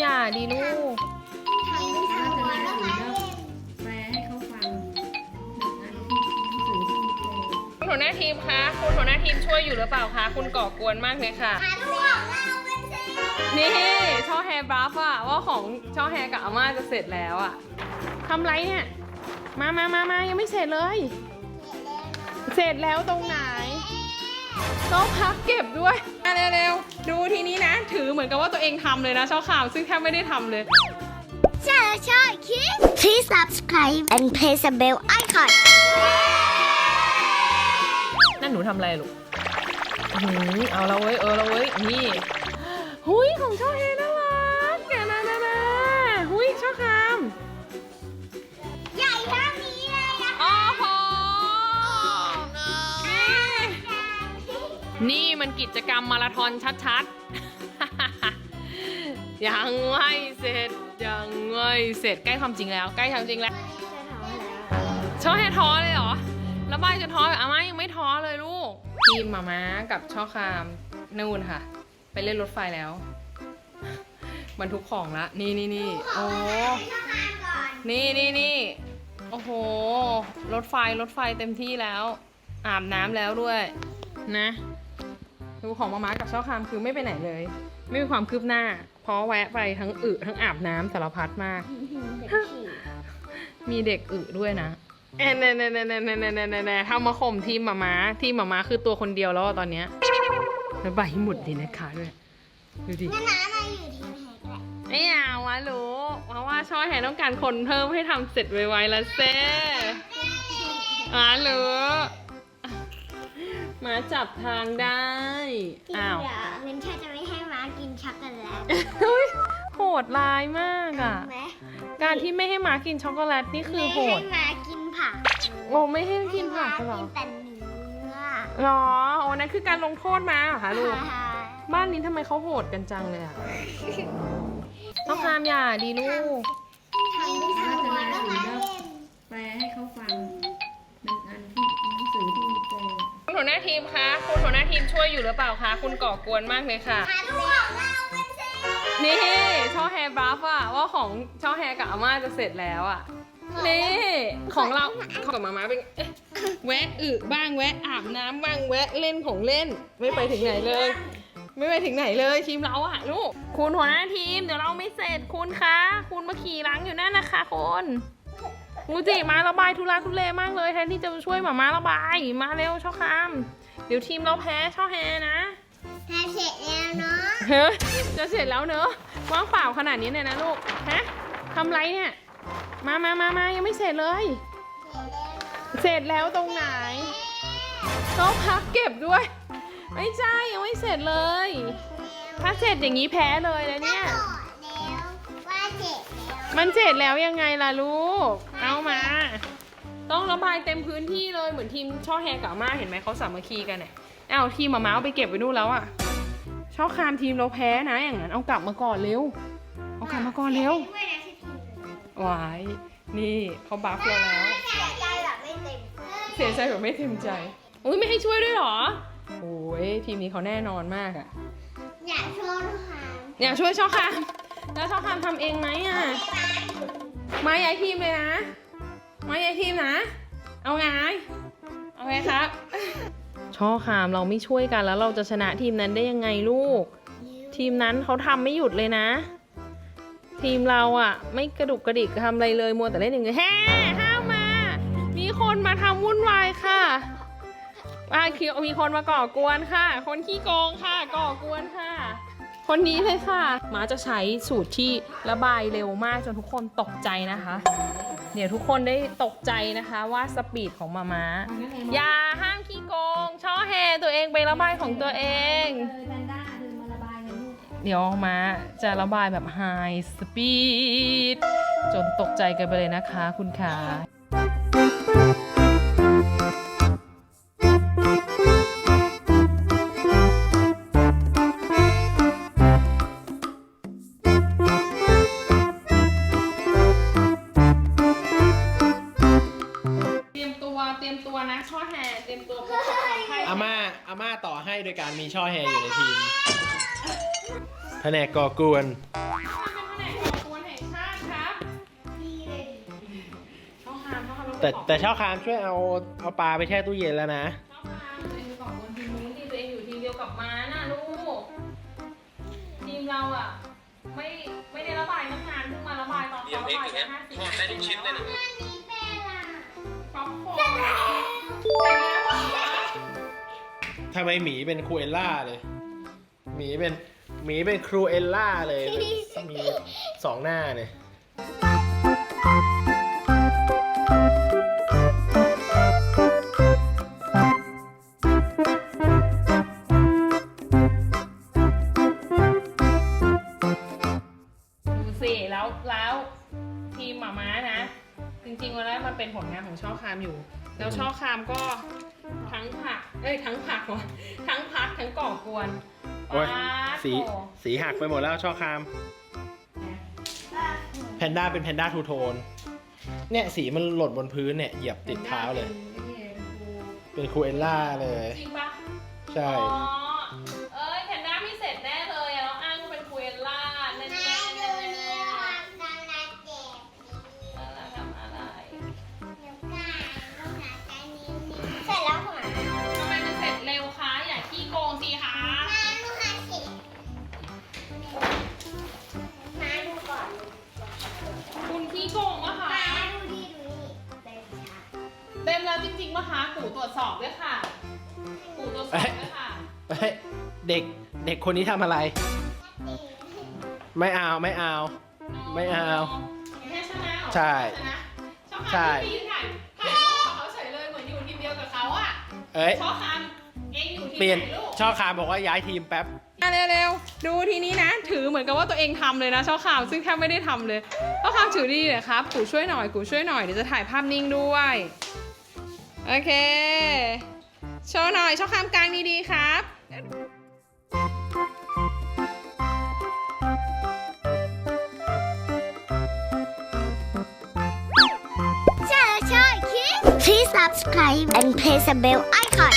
อย่าดีลูกทำไม่สบายแล้วมาเล่นแปลให้เขาฟังหนึ่งอันที่หนังสือที่มีโปรคุณหัวหน้าทีมคะคุณหัวหน้าทีมช่วยอยู่หรือเปล่าคะ คุณก่อกวนมากเลยค่ะหาลูกของเราเป็นสินี่ช่อแฮร์บรัฟอะว่าของช่อแฮร์กับอาม่าจะเสร็จแล้วอะทำไรเนี่ย มามามามายังไม่เสร็จเลย เสร็จแล้วตรงไหนต้องพักเก็บด้วยมาเร็วๆดูทีนี้นะถื อเหมือนกับว่าตัวเองทำเลยนะช่อข่าวซึ่งแทบไม่ได้ทำเลย ใช่ใช่คิด Please subscribe and press the bell icon นั่นหนูทำอะไรลูกอื้อหือเอาละเว้ย เออละเว้ย นี่ หุยของช่อแฮร์น่ารักแกนะนะนะหุยช่อคามใหญ่เท่านี้เลยอะโอ้โหนี่นี่มันกิจกรรมมาราธอนชัดๆ ยังไม่เสร็จยังไม่เสร็จใกล้ความจริงแล้วใกล้ความจริงแล้วช่อแฮท้อเลยเหรอแล้วบ้านจะท้อแบบอาม่ายังไม่ท้อเลยลูกทีมหมาม้ากับช่อคามนู่นค่ะ ไปเล่นรถไฟแล้วบรรทุกของละนี่นี่นี่โอ้นี่นี่นี่โอ้โห รถไฟรถไฟเต็มที่แล้ว อาบน้ำแล้วด้วยนะ ดูของมาม้ากับเช่าคามคือไม่ไปไหนเลย ไม่มีความคืบหน้า เพราะแวะไปทั้งอึทั้งอาบน้ำสารพัดมาก มีเด็กอึด้วยนะเน่เน่เน่เน่เน่เน่เน่เน่เน่เน่ทำมาข่มทีมมาม้าทีมมาม้าคือตัวคนเดียวแล้วตอนเนี้ยแล้วใบหมุดดินะคะด้วยดูดิน้ามาอยู่ทีมแฮกแหละไม่เอาวะรู้เพราะว่าช่อยแฮต้องการคนเพิ่มให้ทำเสร็จไวๆแล้วเซ่มารู้ มาจับทางได้ จริงอ้าว เหรอเว้นแค่จะไม่ให้ม้ากินช็อกโกแลตเฮ้ยโหดร้ายมากอะ ไหมการที่ไม่ให้หมากินช็อกโกแลตนี่คือไม่โหให้ดม้ากินผักโอ้ไม่ให้กินผักเหรอให้ม้ากินแต่เนื้อหรอโอ้นั่นคือการลงโทษมาเหรอคะลูกฮ่าบ้านนี้ทำไมเขาโหดกันจังเลยอะ ต้องคามอย่าดีลูก ทำไม่สบาย หัวหน้าทีมคะ คุณหัวหน้าทีมช่วยอยู่หรือเปล่าคะ คุณก่อกวนมากเลยค่ะ หาลูกของเราเป็นสินี่ช่อแฮร์บรัฟอะว่าของช่อแฮร์กับอาม่าจะเสร็จแล้วอะนี่ ของเราของมาม่าเป็นเอ๊ะแวะอึบ้างแวะอาบน้ำบ้างแวะเล่นของเล่น ไม่ไปถึงไหนเลย ไม่ไปถึงไหนเลยทีมเราอะลูกคุณหัวหน้าทีมเดี๋ยวเราไม่เสร็จคุณคะ คุณมาขี่หลังอยู่นั่นนะคะคุณ มูจิมาระบายทุลักทุเลมากเลยแทนที่จะช่วยหมามาระบาย มาเร็วช่อคาม เดี๋ยวทีมเราแพ้ช่อแฮร์นะหาเสร็จแล้วเนาะเฮ้ยจะเสร็จแล้วเนอะว่างเปล่าขนาดนี้เนี่ยนะลูกฮะทำไรเนี่ยมามามามายังไม่เสร็จเลย เสร็จแล้วตรงไหน ต้องพักเก็บด้วย ไม่ใช่ยังไม่เสร็จเลย ถ้าเสร็จอย่างนี้แพ้เลยนะเนี่ยว่าเจ็บแล้วมันเสร็จแล้วยังไงล่ะลูกเอามา ต้องระบายเต็มพื้นที่เลยเหมือนทีมช่อแฮกับอาม่าเห็นไหมเขาสามัคคีกันเนี่ยเอาทีมหมาม้าเอาไปเก็บไว้นู่นแล้วอะช่อคามทีมเราแพ้นะอย่างนั้นเอากลับมาก่อนเร็ว เอากลับมาก่อนเร็วไม่ได้ที่ทีมวายนี่เขาบัฟเราแล้ว เสียใจแบบไม่เต็มเสียใจแบบไม่เต็มใจอุ้ยไม่ให้ช่วยด้วยเหรอโอ้ยทีมนี้เขาแน่นอนมากอะอยากโชว์ลูกค้าอยากช่วยช่อคามแล้วช่อคามทำเองไหมอะมาย้ายทีมเลยนะ ไมาย้ายทีมนะ เอาไง เอาไงครับ ช่อคามเราไม่ช่วยกันแล้วเราจะชนะทีมนั้นได้ยังไงลูก ทีมนั้นเขาทำไม่หยุดเลยนะ ทีมเราอะไม่กระดุกกระดิกทำอะไรเลยมัวแต่เล่นอย่างเดียวแฮ่ห้ามมา มีคนมาทำวุ่นวายค่ะอ่าคือมีคนมาก่อกวนค่ะ คนขี้โกงค่ะ ก่อกวนค่ะ คนนี้เลยค่ะหมาจะใช้สูตรที่ระบายเร็วมากจนทุกคนตกใจนะคะ เดี๋ยวทุกคนได้ตกใจนะคะว่าสปีดของมาม้า อย่าห้ามขี้โกง ช่อแฮตัวเองไประบายของตัวเองเลยแพนด้าเดินมาระบายเลยลูกเดี๋ยวมาจะระบายแบบไฮสปีดจนตกใจกันไปเลยนะคะคุณขา ตัวออาม่าอาม่าต่อให้โดยการมีช่อแฮอยู่ในทีมแผนกก่อกวนแตัวแห่เช่าชามคามช่วยเอาเอาปลาไปแช่ตู้เย็นแล้วนะ ช่ตัเช่อนบมอยู่ทีมเดียวกับม้านะลูก ทีมเราอะ ไม่ไม่ได้ระบายตั้งนานเพิ่งมาระบายตอนเขาระบายห้าสิบ ได้ทุกชิ้ ทำไมหมีเป็นครูเอลล่าเลย หมีเป็นหมีเป็นครูเอลล่าเลยมีสองหน้าเลยดูสิแล้วแล้วทีมหมาม้านะ จริงๆวันแรกมันเป็นผลงานของช่อคามอยู่ แล้วช่อคามก็ ทั้งผัก เอ้ยทั้งผักวะทั้งพักทั้งก่อกวนโอ้ยป๊าดสีโถสีหักไปหมดแล้วช่อคาม แพนด้าเป็นแพนด้าทูโทน เนี่ยสีมันหล่นบนพื้นเนี่ยเหยียบติดเท้าเลย เป็นครูเอลล่าเลย จริงปะใช่ อ๋อ ปะคะปู่ตรวจสอบด้วยค่ะปู่ตรวจสอบด้วยค่ะ เฮ้ยเด็กเด็กคนนี้ทำอะไร ไม่เอาไม่เอา ไม่เอาแค่ชนะเหรอใช่ชนะชอบใช่คำที่ยืนถ่ายถ่ายรูปกับเขาเฉยเลยเหมือนอยู่ทีมเดียวกับเขาอะเอ้ยชอบคำเองอยู่ทีมเปลี่ยนไหนลูกช่อคามบอกว่าย้ายทีมแป๊บอะเร็วๆดูทีนี้นะ ถือเหมือนกับว่าตัวเองทำเลยนะช่อข่าวซึ่งแทบไม่ได้ทำเลยช่อข่าวถือดีเลยครับกูช่วยหน่อยกูช่วยหน่อยเดี๋ยวจะถ่ายภาพนิ่งด้วย โอเค โชว์หน่อย โชว์คำกลางดีๆครับช่ใช่คิด Please subscribe and press the bell icon